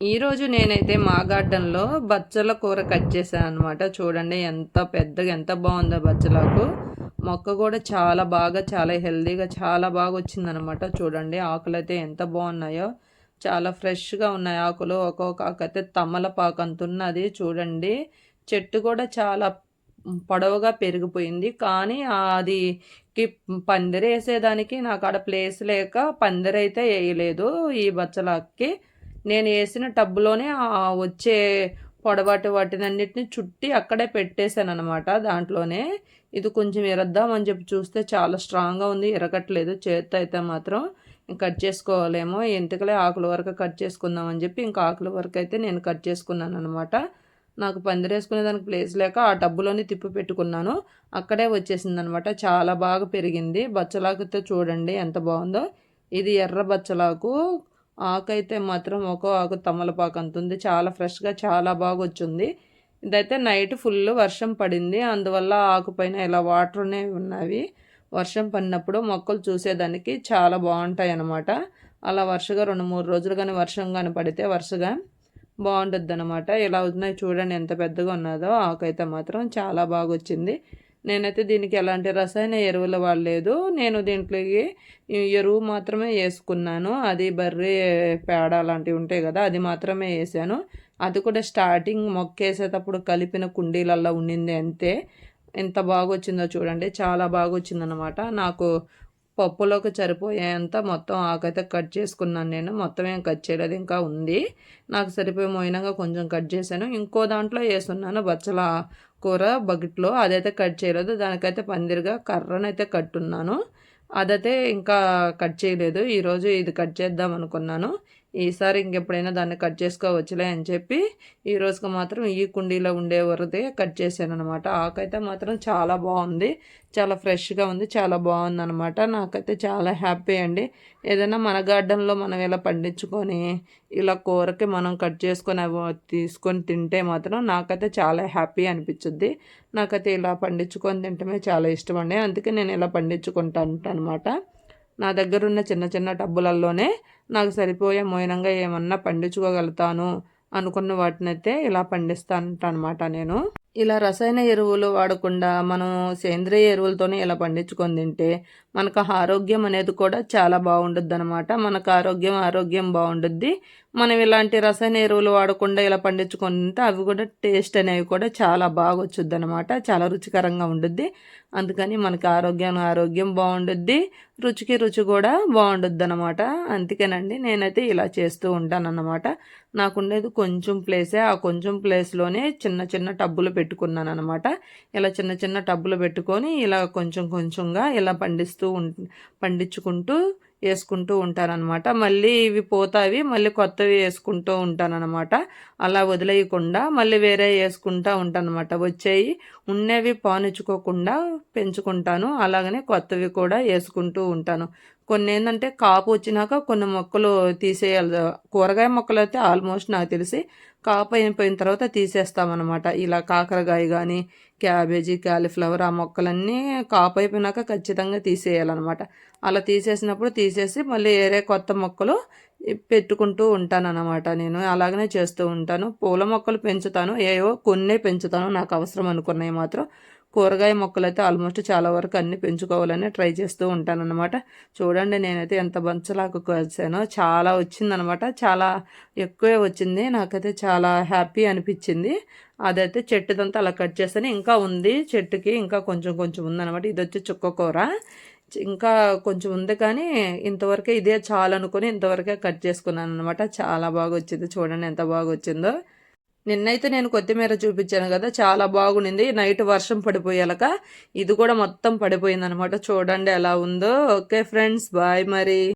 ఈరోజు నేనైతే మా గార్డెన్లో బచ్చల కూర కట్ చేశాను అనమాట చూడండి ఎంత పెద్దగా ఎంత బాగుందో బచ్చలకు. మొక్క కూడా చాలా బాగా చాలా హెల్దీగా చాలా బాగా వచ్చిందనమాట చూడండి ఆకులు అయితే ఎంత బాగున్నాయో. చాలా ఫ్రెష్గా ఉన్నాయి ఆకులు. ఒక్కొక్క ఆకు అయితే తమలపాకు అంత ఉన్నది చూడండి చెట్టు కూడా చాలా పొడవుగా పెరిగిపోయింది. కానీ అది పందిరేసేదానికి నాకు ఆడ ప్లేస్ లేక పందిరైతే వేయలేదు ఈ బచ్చలాకి. నేను వేసిన టబ్బులోనే వచ్చే పొడవాటి వాటినన్నిటిని చుట్టి అక్కడే పెట్టేశాను అనమాట దాంట్లోనే. ఇది కొంచెం ఎరద్దామని చెప్పి చూస్తే చాలా స్ట్రాంగ్గా ఉంది. ఎరగట్లేదు. చేత్తో అయితే మాత్రం కట్ చేసుకోవాలేమో. ఎంతకలే ఆకుల వరకు కట్ చేసుకుందామని చెప్పి ఇంకా ఆకుల వరకు అయితే నేను కట్ చేసుకున్నాను అనమాట నాకు పందిరేసుకునే దానికి ప్లేస్ లేక ఆ టబ్బులోని తిప్పి పెట్టుకున్నాను. అక్కడే వచ్చేసింది అనమాట చాలా బాగా పెరిగింది. బచ్చలాకుతో చూడండి ఎంత బాగుందో. ఇది ఎర్ర బచ్చలాకు. ఆకు అయితే మాత్రం ఒక ఆకు తమలపాకు అంత ఉంది. చాలా ఫ్రెష్గా చాలా బాగా వచ్చింది. ఇదైతే నైట్ ఫుల్ వర్షం పడింది. అందువల్ల ఆకు పైన ఇలా వాటర్నే ఉన్నవి. వర్షం పడినప్పుడు మొక్కలు చూసేదానికి చాలా బాగుంటాయి అన్నమాట. అలా వరుసగా రెండు మూడు రోజులు కానీ వర్షం కానీ పడితే వరుసగా బాగుంటుంది అనమాట ఇలా ఉన్నాయి చూడండి ఎంత పెద్దగా ఉన్నదో ఆకైతే మాత్రం చాలా బాగా వచ్చింది. నేనైతే దీనికి ఎలాంటి రసాయన ఎరువులు వాడలేదు నేను దీంట్లోకి ఎరువు మాత్రమే వేసుకున్నాను. అది బర్రె పేడ లాంటివి ఉంటాయి కదా అది మాత్రమే వేసాను. అది కూడా స్టార్టింగ్ మొక్కేసేటప్పుడు కలిపిన కుండీలల్లో ఉండింది అంతే. ఎంత బాగా వచ్చిందో చూడండి. చాలా బాగా వచ్చిందనమాట నాకు పప్పులోకి సరిపోయేంత మొత్తం ఆకైతే కట్ చేసుకున్నాను నేను. మొత్తం ఏం కట్ చేయలేదు ఇంకా ఉంది. నాకు సరిపోయే మోయినంగా కొంచెం కట్ చేశాను. ఇంకో దాంట్లో వేస్తున్నాను బచ్చల కూర బకెట్లో. అదైతే కట్ చేయలేదు. దానికైతే పందిరిగా కర్రనైతే కట్టున్నాను. అదైతే ఇంకా కట్ చేయలేదు. ఈరోజు ఇది కట్ చేద్దాం అనుకున్నాను ఈసారి ఇంకెప్పుడైనా దాన్ని కట్ చేసుకోవచ్చులే అని చెప్పి ఈ రోజుకి మాత్రం ఈ కుండీలో ఉండే వరదే కట్ చేశాను అనమాట ఆకైతే మాత్రం చాలా బాగుంది. చాలా ఫ్రెష్గా ఉంది. చాలా బాగుంది అనమాట నాకైతే చాలా హ్యాపీ అండి. ఏదైనా మన గార్డెన్లో మనం ఇలా పండించుకొని ఇలా కూరకి మనం కట్ చేసుకొని తీసుకొని తింటే మాత్రం నాకైతే చాలా హ్యాపీ అనిపించుద్ది నాకైతే ఇలా పండించుకొని తింటమే చాలా ఇష్టం అండి. అందుకే నేను ఇలా పండించుకుంటాను అనమాట నా దగ్గరున్న చిన్న చిన్న టబ్బులల్లోనే నాకు సరిపోయే మోయనంగా ఏమన్నా పండించుకోగలుగుతాను అనుకున్న వాటినైతే ఇలా పండిస్తానంట నేను. ఇలా రసాయన ఎరువులు వాడకుండా మనం సేంద్రియ ఎరువులతోనే ఇలా పండించుకొని తింటే మనకు ఆరోగ్యం అనేది కూడా చాలా బాగుండుద్ది అనమాట మనకు ఆరోగ్యం ఆరోగ్యం బాగుండుద్ది. మనం ఇలాంటి రసాయన ఎరువులు వాడకుండా ఇలా పండించుకొని తింటే అవి కూడా టేస్ట్ అనేవి కూడా చాలా బాగా వచ్చుద్ది అనమాట చాలా రుచికరంగా ఉండుద్ది. అందుకని మనకి ఆరోగ్యం ఆరోగ్యం బాగుండుద్ది. రుచికి రుచి కూడా బాగుండుద్ది అనమాట అందుకేనండి నేనైతే ఇలా చేస్తూ ఉంటాను అన్నమాట నాకుండేది కొంచెం ప్లేసే ఆ కొంచెం ప్లేస్లోనే చిన్న చిన్న టబ్బులు పెట్టుకున్నాను అనమాట ఇలా చిన్న చిన్న టబ్బులు పెట్టుకొని ఇలా కొంచెం కొంచెంగా ఇలా పండిస్తూ పండించుకుంటూ వేసుకుంటూ ఉంటానన్నమాట. మళ్ళీ ఇవి పోతావి మళ్ళీ కొత్తవి వేసుకుంటూ ఉంటానన్నమాట. అలా వదిలేయకుండా మళ్ళీ వేరే వేసుకుంటూ ఉంటానన్నమాట. వచ్చేవి ఉన్నవి పానిచ్చుకోకుండా పెంచుకుంటాను. అలాగనే కొత్తవి కూడా వేసుకుంటూ ఉంటాను. కొన్ని ఏంటంటే కాపు వచ్చినాక కొన్ని మొక్కలు తీసేయాలి. కూరగాయ మొక్కలు అయితే ఆల్మోస్ట్ నాకు తెలిసి కాపు అయిపోయిన తర్వాత తీసేస్తామన్నమాట. ఇలా కాకరకాయ కానీ క్యాబేజీ క్యాలీఫ్లవర్ ఆ మొక్కలన్నీ కాపు అయిపోయినాక ఖచ్చితంగా తీసేయాలన్నమాట. అలా తీసేసినప్పుడు తీసేసి మళ్ళీ వేరే కొత్త మొక్కలు పెట్టుకుంటూ ఉంటాను అనమాట నేను. అలాగనే చేస్తూ ఉంటాను. పూల మొక్కలు పెంచుతాను. ఏవో కొన్నే పెంచుతాను. నాకు అవసరం అనుకున్నవి మాత్రం కూరగాయ మొక్కలు అయితే ఆల్మోస్ట్ చాలా వరకు అన్ని పెంచుకోవాలని ట్రై చేస్తూ ఉంటానన్నమాట. చూడండి నేనైతే ఎంత బంచలాకు కలిసానో చాలా వచ్చిందనమాట చాలా ఎక్కువే వచ్చింది. నాకైతే చాలా హ్యాపీ అనిపించింది. అదైతే చెట్టుదంతా అలా కట్ చేస్తాను. ఇంకా ఉంది చెట్టుకి ఇంకా కొంచెం కొంచెం ఉందనమాట ఇది వచ్చి చుక్క కూర. ఇంకా కొంచెం ఉంది కానీ ఇంతవరకే ఇదే చాలనుకొని ఇంతవరకే కట్ చేసుకున్నాను అనమాట చాలా బాగా వచ్చింది. చూడండి ఎంత బాగా వచ్చిందో. నిన్నైతే నేను కొత్తిమీర చూపించాను కదా చాలా బాగుండింది. నైట్ వర్షం పడిపోయాక ఇది కూడా మొత్తం పడిపోయింది అనమాట చూడండి ఎలా ఉందో. ఓకే ఫ్రెండ్స్ బాయ్ మరి.